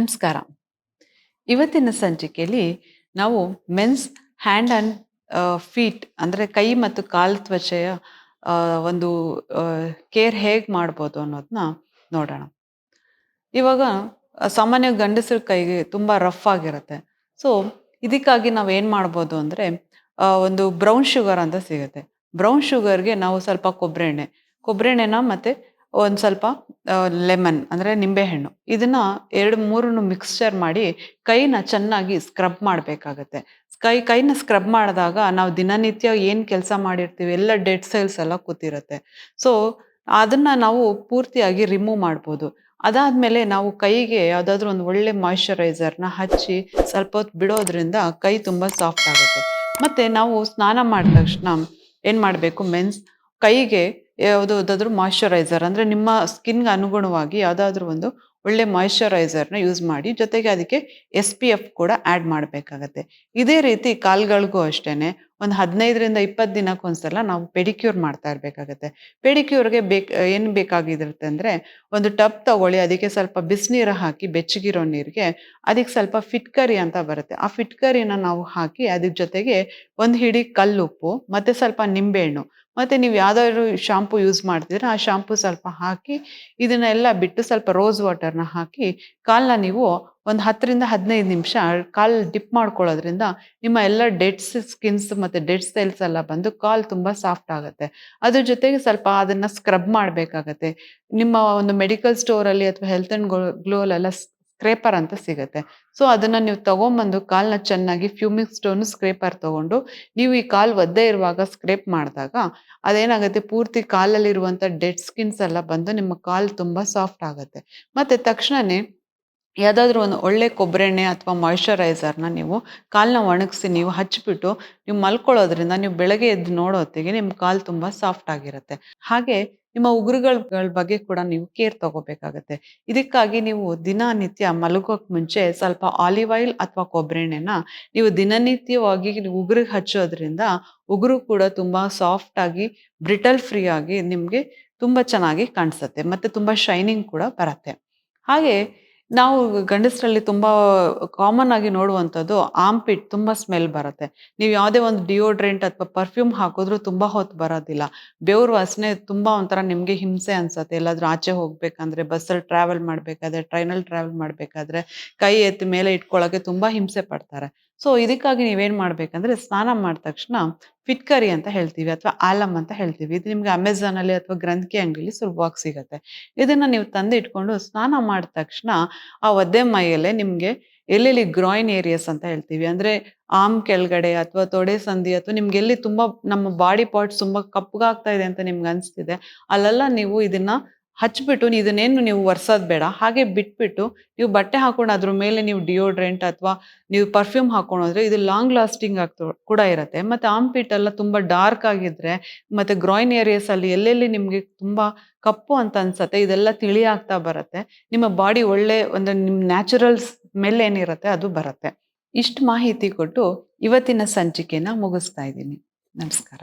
ನಮಸ್ಕಾರ. ಇವತ್ತಿನ ಸಂಚಿಕೆಯಲ್ಲಿ ನಾವು ಮೆನ್ಸ್ ಹ್ಯಾಂಡ್ ಆ್ಯಂಡ್ ಫೀಟ್ ಅಂದರೆ ಕೈ ಮತ್ತು ಕಾಲು ತ್ವಚೆಯ ಒಂದು ಕೇರ್ ಹೇಗೆ ಮಾಡ್ಬೋದು ಅನ್ನೋದನ್ನ ನೋಡೋಣ. ಇವಾಗ ಸಾಮಾನ್ಯ ಗಂಡಸರ ಕೈಗೆ ತುಂಬ ರಫ್ ಆಗಿರುತ್ತೆ. ಸೊ, ಇದಕ್ಕಾಗಿ ನಾವು ಏನು ಮಾಡ್ಬೋದು ಅಂದರೆ ಒಂದು ಬ್ರೌನ್ ಶುಗರ್ ಅಂತ ಸಿಗುತ್ತೆ. ಬ್ರೌನ್ ಶುಗರ್ಗೆ ನಾವು ಸ್ವಲ್ಪ ಕೊಬ್ಬರಿ ಎಣ್ಣೆ ಕೊಬ್ಬರಿ ಎಣ್ಣೆನ ಮತ್ತು ಒಂದು ಸ್ವಲ್ಪ ಲೆಮನ್ ಅಂದರೆ ನಿಂಬೆಹಣ್ಣು. ಇದನ್ನ ಎರಡು ಮೂರನ್ನು ಮಿಕ್ಸ್ಚರ್ ಮಾಡಿ ಕೈನ ಚೆನ್ನಾಗಿ ಸ್ಕ್ರಬ್ ಮಾಡಬೇಕಾಗತ್ತೆ. ಕೈ, ಕೈನ ಸ್ಕ್ರಬ್ ಮಾಡಿದಾಗ ನಾವು ದಿನನಿತ್ಯ ಏನು ಕೆಲಸ ಮಾಡಿರ್ತೀವಿ, ಎಲ್ಲ ಡೆಡ್ ಸೆಲ್ಸ್ ಎಲ್ಲ ಕೂತಿರುತ್ತೆ. ಸೊ ಅದನ್ನ ನಾವು ಪೂರ್ತಿಯಾಗಿ ರಿಮೂವ್ ಮಾಡ್ಬೋದು. ಅದಾದ್ಮೇಲೆ ನಾವು ಕೈಗೆ ಯಾವುದಾದ್ರೂ ಒಂದು ಒಳ್ಳೆ ಮಾಯಿಶ್ಚರೈಸರ್ನ ಹಚ್ಚಿ ಸ್ವಲ್ಪ ಹೊತ್ತು ಬಿಡೋದ್ರಿಂದ ಕೈ ತುಂಬ ಸಾಫ್ಟ್ ಆಗುತ್ತೆ. ಮತ್ತೆ ನಾವು ಸ್ನಾನ ಮಾಡಿದ ತಕ್ಷಣ ಏನು ಮಾಡಬೇಕು ಮೆನ್ಸ್ ಕೈಗೆ ಯಾವುದಾದ್ರೂ ಮಾಯಿಶ್ಚರೈಸರ್ ಅಂದರೆ ನಿಮ್ಮ ಸ್ಕಿನ್ಗೆ ಅನುಗುಣವಾಗಿ ಯಾವುದಾದ್ರೂ ಒಂದು ಒಳ್ಳೆ ಮಾಯಿಶ್ಚರೈಸರ್ನ ಯೂಸ್ ಮಾಡಿ ಜೊತೆಗೆ ಅದಕ್ಕೆ ಎಸ್ ಪಿ ಎಫ್ ಕೂಡ ಆ್ಯಡ್ ಮಾಡಬೇಕಾಗತ್ತೆ. ಇದೇ ರೀತಿ ಕಾಲ್ಗಳಿಗೂ ಅಷ್ಟೇ ಒಂದು ಹದಿನೈದರಿಂದ ಇಪ್ಪತ್ತು ದಿನಕ್ಕೊಂದ್ಸಲ ನಾವು ಪೆಡಿಕ್ಯೂರ್ ಮಾಡ್ತಾ ಇರಬೇಕಾಗತ್ತೆ. ಪೆಡಿಕ್ಯೂರ್ಗೆ ಬೇಕು, ಏನು ಬೇಕಾಗಿರುತ್ತೆ ಅಂದರೆ ಒಂದು ಟಬ್ ತಗೊಳ್ಳಿ, ಅದಕ್ಕೆ ಸ್ವಲ್ಪ ಬಿಸಿನೀರು ಹಾಕಿ ಬೆಚ್ಚಗಿರೋ ನೀರಿಗೆ ಅದಕ್ಕೆ ಸ್ವಲ್ಪ ಫಿಟ್ಕರಿ ಅಂತ ಬರುತ್ತೆ. ಆ ಫಿಟ್ಕರಿನ ನಾವು ಹಾಕಿ ಅದ್ರ ಜೊತೆಗೆ ಒಂದು ಹಿಡಿ ಕಲ್ಲುಪ್ಪು, ಮತ್ತು ಸ್ವಲ್ಪ ನಿಂಬೆಹಣ್ಣು. ಮತ್ತು ನೀವು ಯಾವ್ದಾದ್ರು ಶಾಂಪು ಯೂಸ್ ಮಾಡ್ತಿದ್ರೆ ಆ ಶಾಂಪು ಸ್ವಲ್ಪ ಹಾಕಿ ಇದನ್ನೆಲ್ಲ ಬಿಟ್ಟು ಸ್ವಲ್ಪ ರೋಸ್ ವಾಟರ್ನ ಹಾಕಿ ಕಾಲನ್ನ ನೀವು ಒಂದು ಹತ್ತರಿಂದ ಹದಿನೈದು ನಿಮಿಷ ಕಾಲು ಡಿಪ್ ಮಾಡ್ಕೊಳ್ಳೋದ್ರಿಂದ ನಿಮ್ಮ ಎಲ್ಲ ಡೆಡ್ಸ್ ಸ್ಕಿನ್ಸ್ ಮತ್ತು ಡೆಡ್ ಸೆಲ್ಸ್ ಎಲ್ಲ ಬಂದು ಕಾಲು ತುಂಬ ಸಾಫ್ಟ್ ಆಗುತ್ತೆ. ಅದ್ರ ಜೊತೆಗೆ ಸ್ವಲ್ಪ ಅದನ್ನು ಸ್ಕ್ರಬ್ ಮಾಡಬೇಕಾಗತ್ತೆ. ನಿಮ್ಮ ಒಂದು ಮೆಡಿಕಲ್ ಸ್ಟೋರಲ್ಲಿ ಅಥವಾ ಹೆಲ್ತ್ ಆ್ಯಂಡ್ ಗ್ಲೋಲೆಲ್ಲ ಸ್ಕ್ರೇಪರ್ ಅಂತ ಸಿಗುತ್ತೆ. ಸೊ ಅದನ್ನು ನೀವು ತೊಗೊಂಬಂದು ಕಾಲನ್ನ ಚೆನ್ನಾಗಿ ಫ್ಯೂಮಿಕ್ ಸ್ಟೋನು ಸ್ಕ್ರೇಪರ್ ತೊಗೊಂಡು, ನೀವು ಈ ಕಾಲು ಒದ್ದೆ ಇರುವಾಗ ಸ್ಕ್ರೇಪ್ ಮಾಡಿದಾಗ ಅದೇನಾಗುತ್ತೆ? ಪೂರ್ತಿ ಕಾಲಲ್ಲಿರುವಂಥ ಡೆಡ್ ಸ್ಕಿನ್ಸ್ ಎಲ್ಲ ಬಂದು ನಿಮ್ಮ ಕಾಲು ತುಂಬ ಸಾಫ್ಟ್ ಆಗುತ್ತೆ. ಮತ್ತು ತಕ್ಷಣವೇ ಯಾವುದಾದ್ರೂ ಒಂದು ಒಳ್ಳೆ ಕೊಬ್ಬರೆಣ್ಣೆ ಅಥವಾ ಮಾಯಿಶ್ಚರೈಸರ್ನ ನೀವು ಕಾಲನ್ನ ಒಣಗಿಸಿ ನೀವು ಹಚ್ಚಿಬಿಟ್ಟು ನೀವು ಮಲ್ಕೊಳ್ಳೋದ್ರಿಂದ ನೀವು ಬೆಳಗ್ಗೆ ಎದ್ದು ನೋಡೋ ಹೊತ್ತಿಗೆ ನಿಮ್ಮ ಕಾಲು ತುಂಬ ಸಾಫ್ಟ್ ಆಗಿರುತ್ತೆ. ಹಾಗೆ ನಿಮ್ಮ ಉಗುರುಗಳ ಬಗ್ಗೆ ಕೂಡ ನೀವು ಕೇರ್ ತಗೋಬೇಕಾಗತ್ತೆ. ಇದಕ್ಕಾಗಿ ನೀವು ದಿನನಿತ್ಯ ಮಲಗೋಕ್ ಮುಂಚೆ ಸ್ವಲ್ಪ ಆಲಿವ್ ಆಯಿಲ್ ಅಥವಾ ಕೊಬ್ಬರೆಣ್ಣೆನ ನೀವು ದಿನನಿತ್ಯವಾಗಿ ಉಗುರಿಗೆ ಹಚ್ಚೋದ್ರಿಂದ ಉಗುರು ಕೂಡ ತುಂಬ ಆಗಿ ಬ್ರಿಟಲ್ ಫ್ರೀ ಆಗಿ ನಿಮಗೆ ತುಂಬ ಚೆನ್ನಾಗಿ ಕಾಣಿಸುತ್ತೆ. ಮತ್ತು ತುಂಬ ಶೈನಿಂಗ್ ಕೂಡ ಬರುತ್ತೆ. ಹಾಗೆ ನಾವು ಗಂಡಸರಲ್ಲಿ ತುಂಬಾ ಕಾಮನ್ ಆಗಿ ನೋಡುವಂಥದ್ದು ಆಂಪಿಟ್ ತುಂಬಾ ಸ್ಮೆಲ್ ಬರುತ್ತೆ. ನೀವು ಯಾವುದೇ ಒಂದು ಡಿಯೋಡ್ರೆಂಟ್ ಅಥವಾ ಪರ್ಫ್ಯೂಮ್ ಹಾಕಿದ್ರು ತುಂಬಾ ಹೊತ್ತು ಬರೋದಿಲ್ಲ. ಬೆವ್ರ ವಾಸನೆ ತುಂಬ ಒಂಥರ ನಿಮಗೆ ಹಿಂಸೆ ಅನ್ಸುತ್ತೆ. ಎಲ್ಲಾದ್ರೂ ಆಚೆ ಹೋಗ್ಬೇಕಂದ್ರೆ, ಬಸ್ಸಲ್ಲಿ ಟ್ರಾವೆಲ್ ಮಾಡಬೇಕಾದ್ರೆ ಟ್ರೈನಲ್ಲಿ ಟ್ರಾವೆಲ್ ಮಾಡಬೇಕಾದ್ರೆ, ಕೈ ಎತ್ತಿ ಮೇಲೆ ಇಟ್ಕೊಳ್ಳೋಕೆ ತುಂಬಾ ಹಿಂಸೆ ಪಡ್ತಾರೆ. ಸೊ ಇದಕ್ಕಾಗಿ ನೀವೇನು ಮಾಡಬೇಕಂದ್ರೆ ಸ್ನಾನ ಮಾಡಿದ ತಕ್ಷಣ ಫಿಟ್ಕರಿ ಅಂತ ಹೇಳ್ತೀವಿ ಅಥವಾ ಆಲಮ್ ಅಂತ ಹೇಳ್ತೀವಿ. ಇದು ನಿಮ್ಗೆ ಅಮೆಝಾನಲ್ಲಿ ಅಥವಾ ಗ್ರಂಥಿ ಅಂಗಡಿಲಿ ಸುಲಭವಾಗಿ ಸಿಗುತ್ತೆ. ಇದನ್ನ ನೀವು ತಂದು ಇಟ್ಕೊಂಡು ಸ್ನಾನ ಮಾಡಿದ ತಕ್ಷಣ ಆ ಒದ್ದೆ ಮೈಯಲ್ಲೇ ನಿಮಗೆ ಎಲ್ಲೆಲ್ಲಿ ಗ್ರಾಯಿನ್ ಏರಿಯಾಸ್ ಅಂತ ಹೇಳ್ತೀವಿ. ಅಂದ್ರೆ ಆಮ್ ಕೆಳಗಡೆ ಅಥವಾ ತೊಡೆ ಸಂಧಿ ಅಥವಾ ನಿಮ್ಗೆ ಎಲ್ಲಿ ತುಂಬಾ ನಮ್ಮ ಬಾಡಿ ಪಾರ್ಟ್ಸ್ ತುಂಬಾ ಕಪ್ಪಗಾಗ್ತಾ ಇದೆ ಅಂತ ನಿಮ್ಗೆ ಅನಿಸ್ತಿದೆ. ಅಲ್ಲೆಲ್ಲ ನೀವು ಇದನ್ನ ಹಚ್ಬಿಟ್ಟು ಇದನ್ನೇನು ನೀವು ಒರೆಸೋದು ಬೇಡ. ಹಾಗೆ ಬಿಟ್ಬಿಟ್ಟು ನೀವು ಬಟ್ಟೆ ಹಾಕೊಂಡು ಅದ್ರ ಮೇಲೆ ನೀವು ಡಿಯೋಡ್ರೆಂಟ್ ಅಥವಾ ನೀವು ಪರ್ಫ್ಯೂಮ್ ಹಾಕೊಂಡೋದ್ರೆ ಇದು ಲಾಂಗ್ ಲಾಸ್ಟಿಂಗ್ ಆಗ್ತ ಕೂಡ ಇರುತ್ತೆ. ಮತ್ತು ಆಂಪಿಟ್ ಎಲ್ಲ ತುಂಬ ಡಾರ್ಕ್ ಆಗಿದ್ರೆ ಮತ್ತೆ ಗ್ರಾಯಿನ್ ಏರಿಯಾಸಲ್ಲಿ ಎಲ್ಲೆಲ್ಲಿ ನಿಮಗೆ ತುಂಬ ಕಪ್ಪು ಅಂತ ಅನ್ಸತ್ತೆ, ಇದೆಲ್ಲ ತಿಳಿ ಆಗ್ತಾ ಬರುತ್ತೆ. ನಿಮ್ಮ ಬಾಡಿ ಒಳ್ಳೆ ಒಂದು ನಿಮ್ಮ ನ್ಯಾಚುರಲ್ ಸ್ಮೆಲ್ ಏನಿರುತ್ತೆ ಅದು ಬರುತ್ತೆ. ಇಷ್ಟು ಮಾಹಿತಿ ಕೊಟ್ಟು ಇವತ್ತಿನ ಸಂಚಿಕೆನ ಮುಗಿಸ್ತಾ ಇದ್ದೀನಿ. ನಮಸ್ಕಾರ.